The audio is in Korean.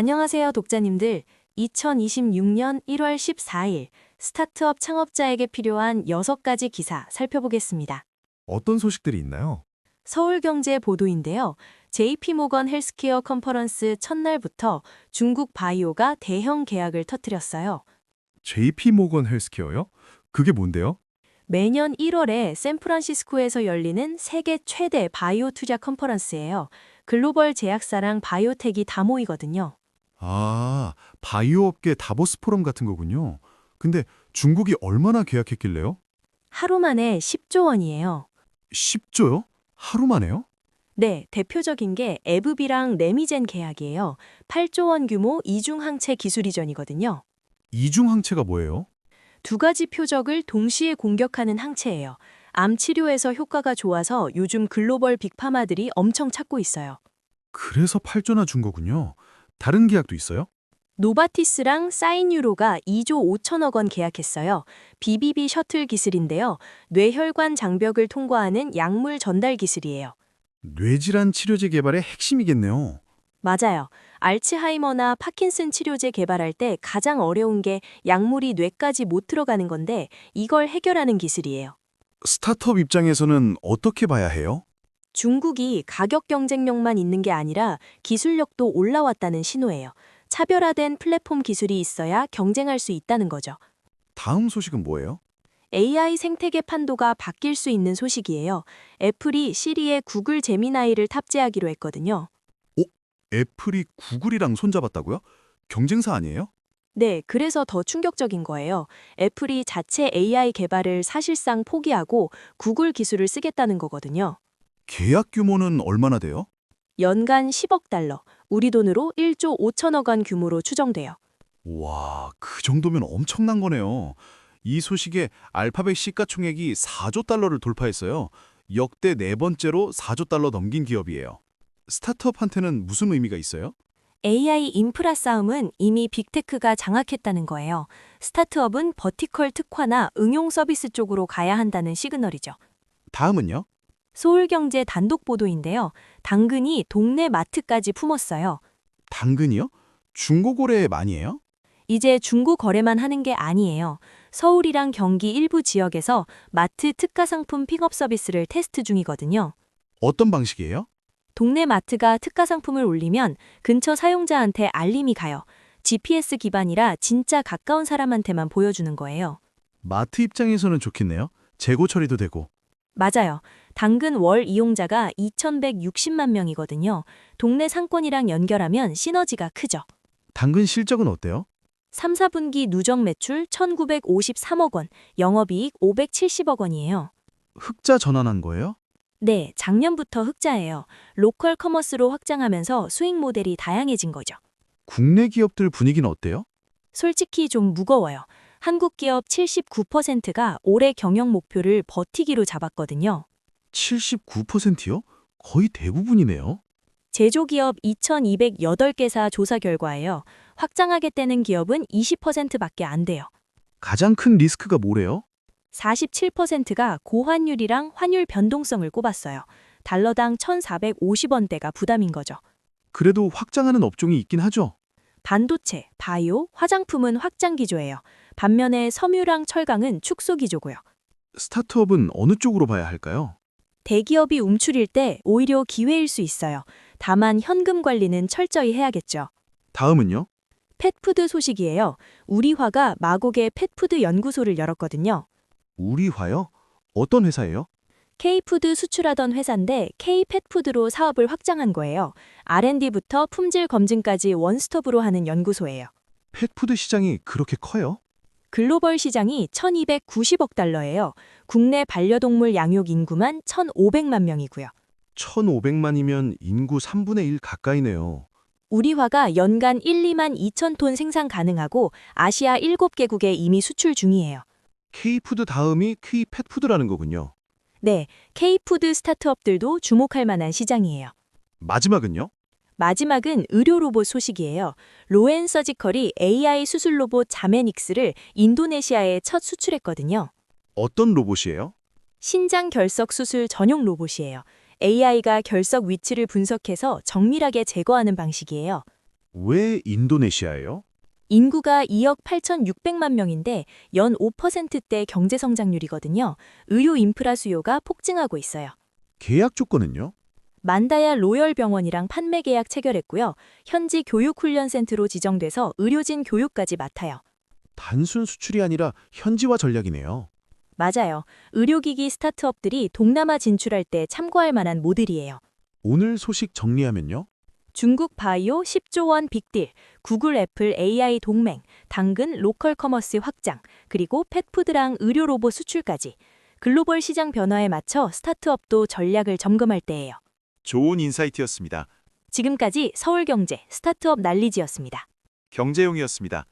안녕하세요, 독자님들. 2026년 1월 14일 스타트업 창업자에게 필요한 6가지 기사 살펴보겠습니다. 어떤 소식들이 있나요? 서울경제 보도인데요. JP모건 헬스케어 컨퍼런스 첫날부터 중국 바이오가 대형 계약을 터뜨렸어요. JP 모건 헬스케어요? 그게 뭔데요? 매년 1월에 샌프란시스코에서 열리는 세계 최대 바이오 투자 컨퍼런스예요. 글로벌 제약사랑 바이오텍이 다 모이거든요. 아, 바이오 업계 다보스 포럼 같은 거군요. 근데 중국이 얼마나 계약했길래요? 하루 만에 10조 원이에요. 10조요? 하루 만에요? 네, 대표적인 게 에브비랑 레미젠 계약이에요. 8조 원 규모 이중항체 기술 이전이거든요. 이중 항체가 뭐예요? 두 가지 표적을 동시에 공격하는 항체예요. 암 치료에서 효과가 좋아서 요즘 글로벌 빅파마들이 엄청 찾고 있어요. 그래서 8조나 준 거군요. 다른 계약도 있어요? 노바티스랑 사인유로가 2조 5천억 원 계약했어요. BBB 셔틀 기술인데요. 뇌혈관 장벽을 통과하는 약물 전달 기술이에요. 뇌질환 치료제 개발의 핵심이겠네요. 맞아요. 알츠하이머나 파킨슨 치료제 개발할 때 가장 어려운 게 약물이 뇌까지 못 들어가는 건데 이걸 해결하는 기술이에요. 스타트업 입장에서는 어떻게 봐야 해요? 중국이 가격 경쟁력만 있는 게 아니라 기술력도 올라왔다는 신호예요. 차별화된 플랫폼 기술이 있어야 경쟁할 수 있다는 거죠. 다음 소식은 뭐예요? AI 생태계 판도가 바뀔 수 있는 소식이에요. 애플이 시리에 구글 제미나이를 탑재하기로 했거든요. 애플이 구글이랑 손잡았다고요? 경쟁사 아니에요? 네, 그래서 더 충격적인 거예요. 애플이 자체 AI 개발을 사실상 포기하고 구글 기술을 쓰겠다는 거거든요. 계약 규모는 얼마나 돼요? 연간 10억 달러, 우리 돈으로 1조 5천억 원 규모로 추정돼요. 와, 그 정도면 엄청난 거네요. 이 소식에 알파벳 시가총액이 4조 달러를 돌파했어요. 역대 네 번째로 4조 달러 넘긴 기업이에요. 스타트업한테는 무슨 의미가 있어요? AI 인프라 싸움은 이미 빅테크가 장악했다는 거예요. 스타트업은 버티컬 특화나 응용 서비스 쪽으로 가야 한다는 시그널이죠. 다음은요? 서울경제 단독 보도인데요. 당근이 동네 마트까지 품었어요. 당근이요? 중고거래 많이 해요? 이제 중고 거래만 하는 게 아니에요. 서울이랑 경기 일부 지역에서 마트 특가 상품 픽업 서비스를 테스트 중이거든요. 어떤 방식이에요? 동네 마트가 특가 상품을 올리면 근처 사용자한테 알림이 가요. GPS 기반이라 진짜 가까운 사람한테만 보여주는 거예요. 마트 입장에서는 좋겠네요. 재고 처리도 되고. 맞아요. 당근 월 이용자가 2,160만 명이거든요. 동네 상권이랑 연결하면 시너지가 크죠. 당근 실적은 어때요? 3, 4분기 누적 매출 1,953억 원, 영업이익 570억 원이에요. 흑자 전환한 거예요? 네, 작년부터 흑자예요. 로컬 커머스로 확장하면서 수익 모델이 다양해진 거죠. 국내 기업들 분위기는 어때요? 솔직히 좀 무거워요. 한국 기업 79%가 올해 경영 목표를 버티기로 잡았거든요. 79%요? 거의 대부분이네요. 제조기업 2,208개사 조사 결과예요. 확장하겠다는 기업은 20%밖에 안 돼요. 가장 큰 리스크가 뭐래요? 47%가 고환율이랑 환율 변동성을 꼽았어요. 달러당 1,450원대가 부담인 거죠. 그래도 확장하는 업종이 있긴 하죠. 반도체, 바이오, 화장품은 확장 기조예요. 반면에 섬유랑 철강은 축소 기조고요. 스타트업은 어느 쪽으로 봐야 할까요? 대기업이 움츠릴 때 오히려 기회일 수 있어요. 다만 현금 관리는 철저히 해야겠죠. 다음은요? 펫푸드 소식이에요. 우리화가 마곡에 펫푸드 연구소를 열었거든요. 우리화요? 어떤 회사예요? K푸드 수출하던 회사인데 K펫푸드로 사업을 확장한 거예요. R&D부터 품질 검증까지 원스톱으로 하는 연구소예요. 펫푸드 시장이 그렇게 커요? 글로벌 시장이 1290억 달러예요. 국내 반려동물 양육 인구만 1500만 명이고요. 1,500만이면 인구 3분의 1 가까이네요. 우리화가 연간 1, 2만 2천 톤 생산 가능하고 아시아 7개국에 이미 수출 중이에요. K푸드 다음이 K펫푸드라는 거군요. 네, K푸드 스타트업들도 주목할 만한 시장이에요. 마지막은요? 마지막은 의료 로봇 소식이에요. 로엔 서지컬이 AI 수술 로봇 자메닉스를 인도네시아에 첫 수출했거든요. 어떤 로봇이에요? 신장 결석 수술 전용 로봇이에요. AI가 결석 위치를 분석해서 정밀하게 제거하는 방식이에요. 왜 인도네시아예요? 인구가 2억 8,600만 명인데 연 5%대 경제 성장률이거든요. 의료 인프라 수요가 폭증하고 있어요. 계약 조건은요? 만다야 로열 병원이랑 판매 계약 체결했고요. 현지 교육훈련센터로 지정돼서 의료진 교육까지 맡아요. 단순 수출이 아니라 현지화 전략이네요. 맞아요. 의료기기 스타트업들이 동남아 진출할 때 참고할 만한 모델이에요. 오늘 소식 정리하면요. 중국 바이오 10조 원 빅딜, 구글 애플 AI 동맹, 당근 로컬 커머스 확장, 그리고 펫푸드랑 의료 로봇 수출까지. 글로벌 시장 변화에 맞춰 스타트업도 전략을 점검할 때예요. 좋은 인사이트였습니다. 지금까지 서울경제 스타트업 난리지였습니다. 경제용이었습니다.